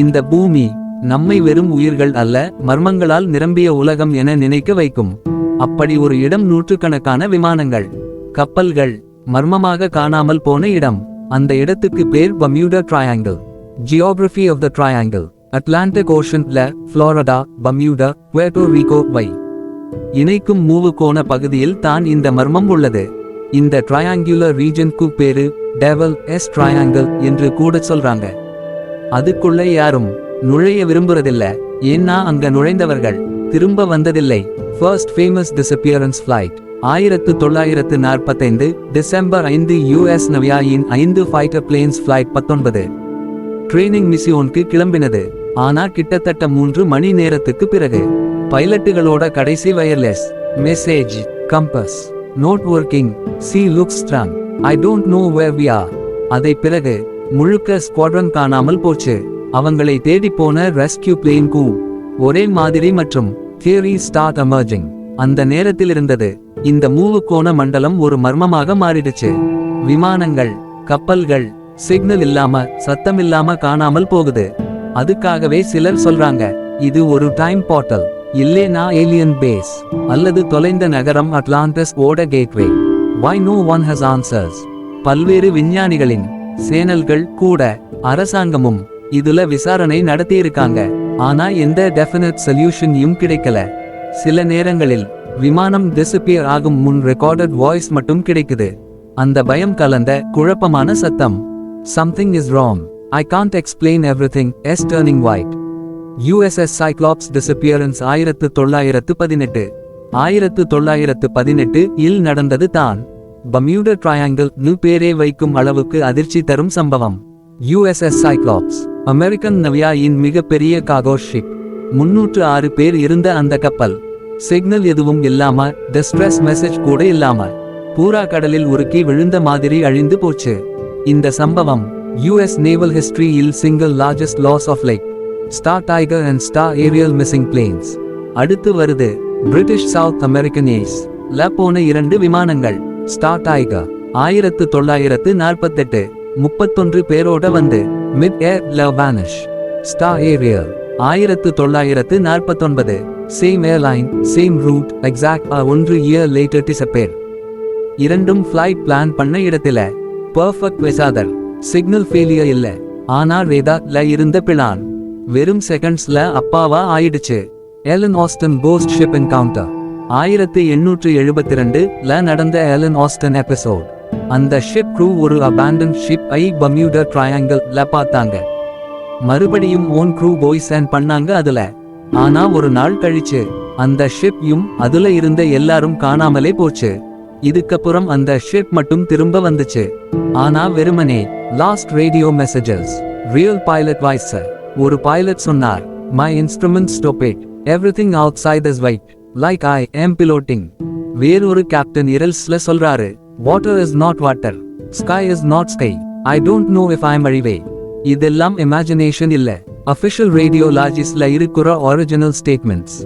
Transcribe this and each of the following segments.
இந்த பூமி நம்மை வெறும் உயிர்கள் அல்ல மர்மங்களால் நிரம்பிய உலகம் என நினைக்க வைக்கும். அப்படி ஒரு இடம் நூற்றுக்கணக்கான விமானங்கள் கப்பல்கள் மர்மமாக காணாமல் போன இடம். அந்த இடத்துக்கு பேர் Bermuda triangle geography of the triangle Atlantic ஓஷன்ல Florida Bermuda Puerto Rico இணைக்கும் மூவு கோண பகுதியில் தான் இந்த மர்மம் உள்ளது. இந்த ட்ரையாங்குலர் ரீஜனுக்கு பேரு டெவல் எஸ் ட்ரையாங்கிள் என்று கூட சொல்றாங்க. அதுக்குள்ளே யாரும் நுழைய விரும்புறதில்ல. ஏன்னா அங்க நுழைந்தவர்கள் திரும்ப வந்ததில்லை. ஃபர்ஸ்ட் ஃபேமஸ் டிசப்பியரன்ஸ் ஃபிளைட் ஆயிரத்து தொள்ளாயிரத்து நாற்பத்தைந்து டிசம்பர் ஐந்து யுஎஸ் நவியாயின் ஐந்து ஃபைட்டர் பிளேன்ஸ் ஃபிளைட் பத்தொன்பது. ட்ரெயினிங் மிஷியோனுக்கு கிளம்பினது. ஆனா கிட்டத்தட்ட மூன்று மணி நேரத்துக்கு பிறகு பைலட்டுகளோட கடைசி wireless message compass not working see look strong I don't know where we are அதை பிறகு முழுக்க ஸ்குவாட்ரன் காணாமல் போச்சு. அவங்களை தேடி போன ரெஸ்கியூ பிளேன் கூ ஒரே மாதிரி மற்றும் தியரி ஸ்டார்ட் அமர்ஜிங் அந்த நேரத்தில் இருந்தது. இந்த மூவுக்கோண மண்டலம் ஒரு மர்மமாக மாறிடுச்சு. விமானங்கள் கப்பல்கள் சிக்னல் இல்லாம சத்தம் இல்லாம காணாமல் போகுது. அதுக்காகவே சிலர் சொல்றாங்க இது ஒரு டைம் போர்ட்டல் இல்லேனா ஏலியன் பேஸ் அல்லது தொலைந்த நகரம் அட்லாண்டஸ் ஓட gateway why no one has answers பல்வேறு விஞ்ஞானிகளின் சேனல்கள் கூட அரசாங்கமும் இதுல விசாரணை நடத்தியிருக்காங்க. ஆனா எந்த டெஃபினட் சொல்யூஷனையும் கிடைக்கல. சில நேரங்களில் விமானம் டிசப்பியர் ஆகும் முன் ரெக்கார்டட் வாய்ஸ் மட்டும் கிடைக்குது. அந்த பயம் கலந்த குழப்பமான சத்தம். Something is wrong I can't explain everything is turning white USS Cyclops disappearance ஆயிரத்து தொள்ளாயிரத்து பதினெட்டு. ஆயிரத்து தொள்ளாயிரத்து பதினெட்டு இல் நடந்தது தான். பம்யூட ட்ரையாங்கிள் நு பேரே வைக்கும் அளவுக்கு அதிர்ச்சி தரும் சம்பவம் யுஎஸ்எஸ் சைக்ளாப்ஸ் அமெரிக்கன் நவியாயின் மிகப்பெரிய காகோ ஷிப் முன்னூற்று ஆறு பேர் இருந்த அந்த கப்பல் சிக்னல் எதுவும் இல்லாம டிஸ்ட்ரெஸ் மெசேஜ் கூட இல்லாம பூரா கடலில் உருக்கி விழுந்த மாதிரி அழிந்து போச்சு இந்த சம்பவம் US naval ஹிஸ்டரியில் single largest loss of life Star Tiger and Star Ariel missing planes அடுத்து வருது பிரிட்டிஷ் சவுத் அமெரிக்கன் ஏஸ் ல போன இரண்டு விமானங்கள் ஸ்டார் டைகர் ஆயிரத்து தொள்ளாயிரத்து நாற்பத்தெட்டு. முப்பத்தொன்று பேரோட வந்து. மிட் ஏர் ல வானிஷ். ஸ்டா ஏரியல் ஆயிரத்து தொள்ளாயிரத்து நாற்பத்தொன்பது. Same airline same route exact ஒன்று இயர் லேட்டர் டிசப்பேர். இரண்டும் ஃப்ளைட் பிளான் பண்ண இடத்துல. பர்ஃபெக்ட் வெசாதர். சிக்னல் ஃபெயிலியர் இல்ல. ஆனா ரேடா ல இருந்த பிளான். வெறும் செகண்ட்ஸ்ல அப்பாவா ஆயிடுச்சு. Ellen Austin ghost ship encounter. ஆயிரத்தி எண்ணூற்று எழுபத்தி ரெண்டுல நடந்த ஏலன் ஆஸ்டன் எபிசோட் அந்த ஷிப் க்ரூ ஒரு அபேண்டன் ஷிப் ஐ பம்யூடா ட்ரையாங்கிள் பார்த்தாங்க. மறுபடியும் ஓன் க்ரூ போய் சேன் பண்ணாங்க அதுல. ஆனா ஒரு நாள் கழிச்சு அந்த ஷிப் யும் அதுல இருந்த எல்லாரும் காணாமலே போச்சு. இதுக்கப்புறம் அந்த ஷிப் மட்டும் திரும்ப வந்துச்சு. ஆனா வெறுமனே lost radio messages real pilot voice ஒரு பைலட் சொன்னார் my instrument stop it everything outside is white like I am floating வேறொரு கேப்டன் இரல்ஸ்ல சொல்றாரு water is not water sky is not sky I don't know if I am அழிவே இதெல்லாம் imagination இல்ல. Official radio லாஜிஸ்ல இருக்கிற original statements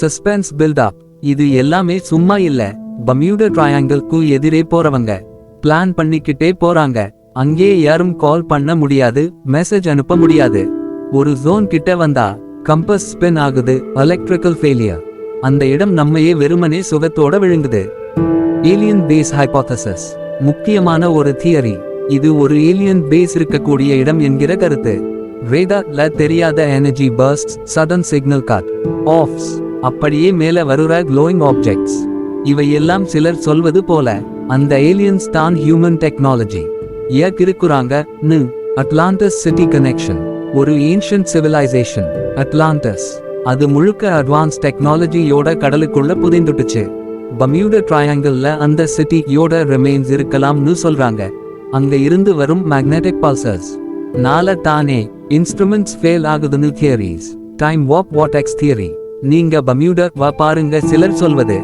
suspense build up இது எல்லாமே சும்மா இல்ல. பம்யூட ட்ரையாங்கிள்க்கு எதிரே போறவங்க. பிளான் பண்ணிக்கிட்டே போறாங்க. அங்கே யாரும் கால் பண்ண முடியாது மெசேஜ் அனுப்ப முடியாது. ஒரு ஜோன் கிட்ட வந்தா கம்பஸ் ஸ்பின் ஆகுது எலக்ட்ரிக்கல் ஃபெயிலியர் அந்த இடம் நம்மையே வெறுமனே சுகத்தோட விழுங்குது. ஏலியன் பேஸ் ஹைபோதசிஸ் முக்கியமான ஒரு தியரி. இது ஒரு ஏலியன் பேஸ் இருக்கக்கூடிய இடம் என்கிற கருத்து. ரேடா ல தெரியாத energy burst sudden signal cut offs அப்படியே மேல வருற க்ளோயிங் ஆப்ஜெக்ட்ஸ் இவையெல்லாம் சிலர் சொல்வது போல அந்த ஏலியன்ஸ் தான் ஹியூமன் டெக்னாலஜி ஏக்கிருக்குறாங்க நு அட்லாண்டஸ் சிட்டி கனெக்ஷன் ஒரு ஏன்ஷியன்ட் சிவிலைசேஷன் அட்லாண்டஸ் அது முழுக்க அட்வான்ஸ் டெக்னாலஜியோட கடலுக்குள்ள புதைந்துட்டுச்சு பம்யூட ட்ரையாங்கிள்ல அந்த சிட்டியோட ரிமைன்ஸ் இருக்கலாம்னு சொல்றாங்க. அங்க இருந்து வரும் மேக்னெட்டிக் பல்சர்ஸ் நால தானே இன்ஸ்ட்ருமெண்ட்ஸ் ஃபெயில் ஆகுதுன்னு theories time warp vortex theory நீங்க பம்யூட வா பாருங்க சிலர் சொல்வது.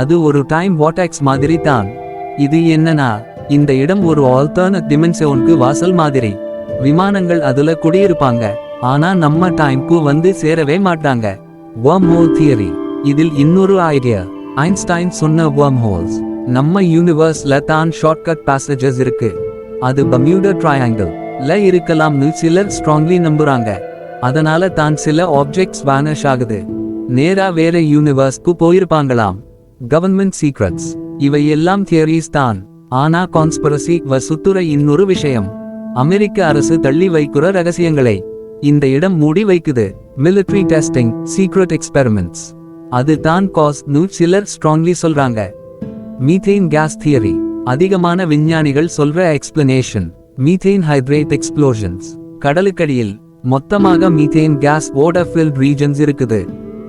அது ஒரு டைம் வாட்டெக்ஸ் மாதிரி தான். இது என்னன்னா இந்த இடம் ஒரு ஆல்டர்னட் டிமென்ஷனுக்கு வாசல் மாதிரி. விமானங்கள் அதுல குடியிருப்பாங்க. ஆனா நம்ம டைம்க்கு வந்து சேரவே மாட்டாங்க. வர்ம் ஹோல் தியரி இதில் இன்னொரு ஐடியா ஐன்ஸ்டைன் சொன்ன வர்ம் ஹோல்ஸ் நம்ம யூனிவர்ஸ்ல தான் ஷார்ட்கட் பேசேஜஸ் இருக்கு. அது பம்யூடா ட்ரையாங்கிள் ல இருக்கலாம்னு சிலர் ஸ்ட்ராங்லி நம்புறாங்க. அதனால தான் சில ஆப்ஜெக்ட்ஸ் வேனஷ் ஆகுது. நேரா வேற யூனிவர்ஸ்க்கு போயிருப்பாங்களாம். கவர்மெண்ட் சீக்ரெட்ஸ் இவை எல்லாம் தியரிஸ் தான். ஆனா கான்ஸ்பரசி வ சுத்துற இன்னொரு விஷயம். அமெரிக்க அரசு தள்ளி வைக்கிற ரகசியங்களை. இந்த இடம் மூடி வைக்குது மிலிட்ரி டெஸ்டிங் சீக்ரெட் எக்ஸ்பெரிமெண்ட்ஸ் அது தான் காஸ்னு சிலர் ஸ்ட்ராங்லி சொல்றாங்க. மீத்தேன் கேஸ் தியரி அதிகமான விஞ்ஞானிகள் சொல்ற எக்ஸ்பிளனேஷன் மீத்தேன் ஹைட்ரேட் எக்ஸ்ப்ளோஷன்ஸ் கடலுக்கடியில் மொத்தமாக மீத்தேன் கேஸ் ஓடஃபில்ட் ரீஜன்ஸ் இருக்குது.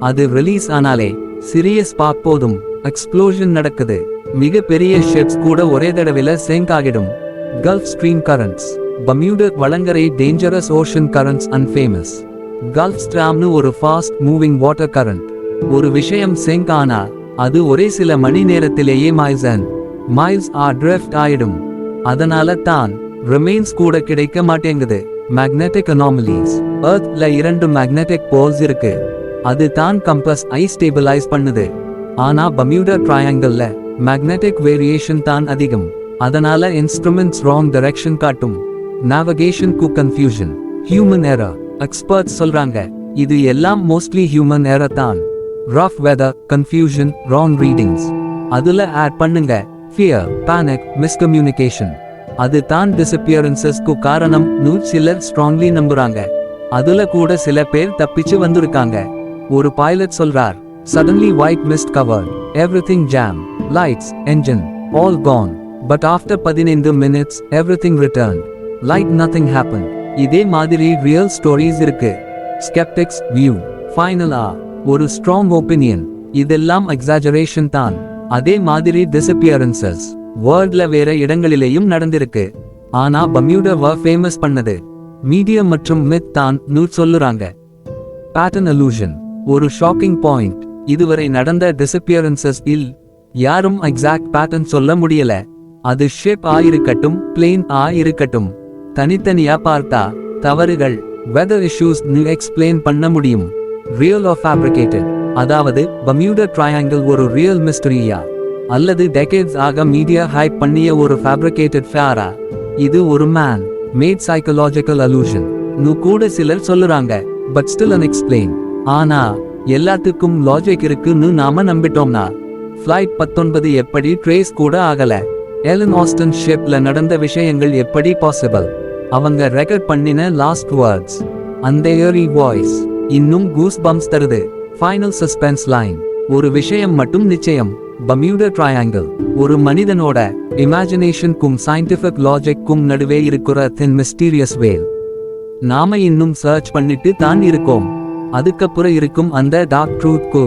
அது ரிலீஸ் ஆனாலே சிறிய ஸ்பாட் போதும். எக்ஸ்ப்ளோஷன் நடக்குது. மிக பெரிய ஷெட்ஸ் கூட ஒரே தடவையில சேங்க் ஆகிடும். Gulf Stream currents Bermuda வளங்கரை dangerous ocean currents and famous Gulf ஸ்ட்ராம்னு ஒரு ஃபாஸ்ட் மூவிங் வாட்டர் கரண்ட் ஒரு விஷயம் செங்க் ஆனா அது ஒரே சில மணி நேரத்திலேயே மைல்ஸ் மைல்ஸ் ஆ ட்ரெஃப்ட் ஆயிடும். அதனால தான் ரிமைன்ஸ் கூட கிடைக்க மாட்டேங்குது. மேக்னெட்டிக் அனாமலிஸ் எர்த்ல இரண்டு மேக்னெட்டிக் போல்ஸ் இருக்கு. அது தான் கம்பஸ் ஐ ஸ்டேபிளைஸ் பண்ணுது. ஆனா பம்யூடா ட்ரையாங்கிள்ல மேக்னெட்டிக் வேரியேஷன் தான் அதிகம். அதனால இன்ஸ்ட்ருமெண்ட்ஸ் ராங் டைரக்ஷன் காட்டும். நாவிகேஷனுக்கு கன்ஃபியூஷன் ஹியூமன் எரர் எக்ஸ்பர்ட்ஸ் சொல்றாங்க இது எல்லாம் மோஸ்ட்லி ஹியூமன் எரர் தான். Rough weather confusion wrong readings அதுல ஆட் பண்ணுங்க ஃபியர் பேனிக் மிஸ்கம்யூனிகேஷன் அது தான் டிசப்பியரன்சஸ்க்கு காரணம் நூல் சிலர் ஸ்ட்ராங்லி நம்புறாங்க. அதுல கூட சில பேர் தப்பிச்சு வந்திருக்காங்க. ஒரு பைலட் சொல்றார் suddenly white mist cover everything jam lights engine all gone but after பதினைந்து minutes everything return like nothing happen இதே மாதிரி ரியல் ஸ்டோரிஸ் இருக்கு. ஸ்கெப்டிக்ஸ் வியூ ஃபைனலா ஒரு ஸ்ட்ராங் ஒப்பீனியன் இதெல்லாம் எக்ஸாஜரேஷன் தான். அதே மாதிரி டிசப்பியரன்சஸ் வேர்ல்ட்ல வேற இடங்களிலேயும் நடந்திருக்கு. ஆனா பம்யூடா ஃபேமஸ் பண்ணது. மீடியம் மற்றும் மித் தான் நூற் சொல்லுறாங்க. பேட்டர்ன் அலூஷன் ஒரு ஷாக்கிங் பாயிண்ட் இதுவரை நடந்த டிசப்பியரன்சஸ் இல் யாரும் எக்ஸாக்ட் பேட்டர்ன் சொல்ல முடியல. அது ஷேப் ஆயிருக்கட்டும் பிளேன் ஆயிருக்கட்டும் தனித்தனியா பார்த்தா தவறுகள் வெதர் இஷ்யூஸ் எக்ஸ்பிளைன் பண்ண முடியும். ரியல் ஆஃப் ஃபேப்ரிகேட்டட் அதாவது பம்யூடர் ட்ரையாங்கிள் ஒரு ரியல் மிஸ்டரியா அல்லது டெகேட்ஸ் ஆக மீடியா ஹைப் பண்ணிய ஒரு ஃபேப்ரிகேட்டட் ஃபேரா இது ஒரு மேன் மேட் சைக்கலாஜிக்கல் அலூஷன் நு கூட சிலர் சொல்லுறாங்க பட் ஸ்டில் அன் எக்ஸ்பிளைன் ஆனா எல்லாத்துக்கும் லாஜிக் இருக்குன்னு நாம நம்பிட்டோம்னா? ஃப்ளைட் பத்தொன்பது எப்படி ட்ரேஸ் கூட ஆகல? எலன் ஆஸ்டன் ஷேப்ல நடந்த விஷயங்கள் எப்படி பாசிபிள் அவங்க ரெக்கார்ட் பண்ணின லாஸ்ட் வேர்ட்ஸ் அந்த ஏரி வாய்ஸ் இன்னும் கூஸ் பம்ஸ் தருது. ஃபைனல் சஸ்பென்ஸ் லைன் ஒரு விஷயம் மட்டும் நிச்சயம். பம்யூடர் ட்ரையாங்கிள் ஒரு மனிதனோட இமேஜினேஷனுக்கும் சயின்டிஃபிக் லாஜிக்கும் நடுவே இருக்கிற தென் மிஸ்டீரியஸ் வேல் நாம இன்னும் சர்ச் பண்ணிட்டு தான் இருக்கோம். அதுக்கப்புறம் இருக்கும் அந்த டார்க் ட்ரூத்க்கு